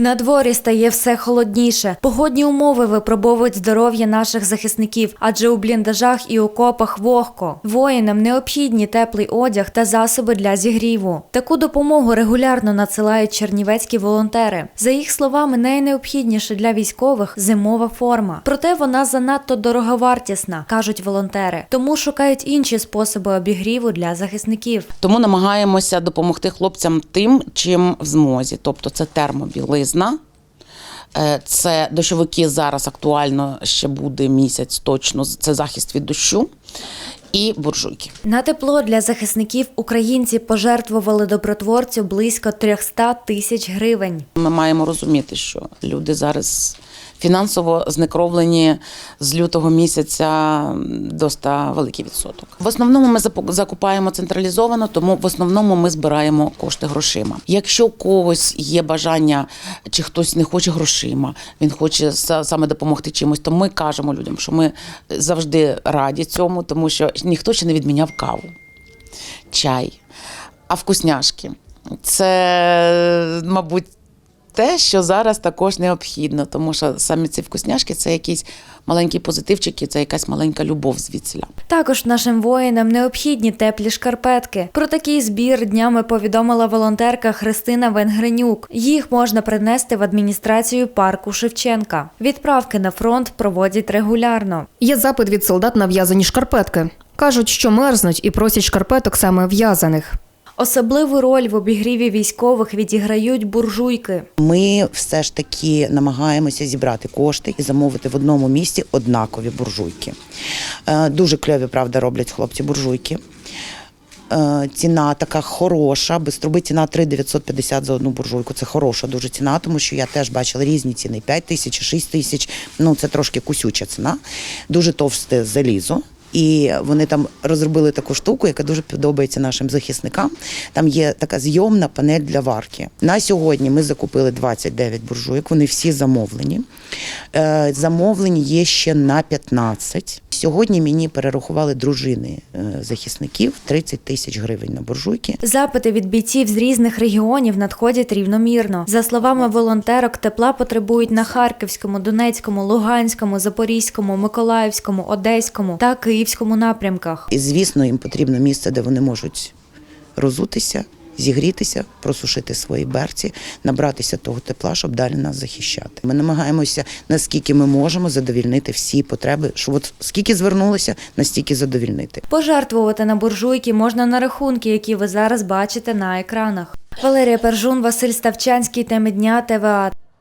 На дворі стає все холодніше. Погодні умови випробовують здоров'я наших захисників, адже у бліндажах і окопах вогко. Воїнам необхідні теплий одяг та засоби для зігріву. Таку допомогу регулярно надсилають чернівецькі волонтери. За їх словами, найнеобхідніше для військових зимова форма. Проте вона занадто дороговартісна, кажуть волонтери. Тому шукають інші способи обігріву для захисників. Тому намагаємося допомогти хлопцям тим, чим в змозі. Тобто це термобілизна. Е, Це дощовики зараз актуально ще буде місяць точно. Це захист від дощу і буржуйки. На тепло для захисників українці пожертвували добротворцю близько 300 тисяч гривень. Ми маємо розуміти, що люди зараз фінансово знекровлені з лютого місяця доста великий відсоток. В основному ми закупаємо централізовано, тому в основному ми збираємо кошти грошима. Якщо у когось є бажання, чи хтось не хоче грошима, він хоче саме допомогти чимось, то ми кажемо людям, що ми завжди раді цьому, тому що ніхто ще не відміняв каву, чай, а вкусняшки. Це, мабуть, те, що зараз також необхідно, тому що самі ці вкусняшки це якісь маленькі позитивчики, це якась маленька любов звідсіля. Також нашим воїнам необхідні теплі шкарпетки. Про такий збір днями повідомила волонтерка Христина Венгренюк. Їх можна принести в адміністрацію парку Шевченка. Відправки на фронт проводять регулярно. Є запит від солдат на в'язані шкарпетки. Кажуть, що мерзнуть і просять шкарпеток саме в'язаних. Особливу роль в обігріві військових відіграють буржуйки. Ми все ж таки намагаємося зібрати кошти і замовити в одному місці однакові буржуйки. Е, Дуже кльові, правда, роблять хлопці буржуйки. Е, Ціна така хороша, без труби ціна 3 950 за одну буржуйку. Це хороша дуже ціна, тому що я теж бачила різні ціни: 5 тисяч, 6 тисяч. Ну це трошки кусюча ціна. Дуже товсте залізо. І вони там розробили таку штуку, яка дуже подобається нашим захисникам. Там є така зйомна панель для варки. На сьогодні ми закупили 29 буржуйок. Вони всі замовлені. Е, Замовлені є ще на 15. Сьогодні мені перерахували дружини е, захисників 30 тисяч гривень на буржуйки. Запити від бійців з різних регіонів надходять рівномірно. За словами волонтерок, тепла потребують на Харківському, Донецькому, Луганському, Запорізькому, Миколаївському, Одеському та Київському напрямках. І звісно, їм потрібно місце, де вони можуть розутися, зігрітися, просушити свої берці, набратися того тепла, щоб далі нас захищати. Ми намагаємося, наскільки ми можемо, задовільнити всі потреби, що от скільки звернулося, настільки задовільнити. Пожертвувати на буржуйки можна на рахунки, які ви зараз бачите на екранах. Валерія Пержун, Василь Ставчанський, теми дня ТВА.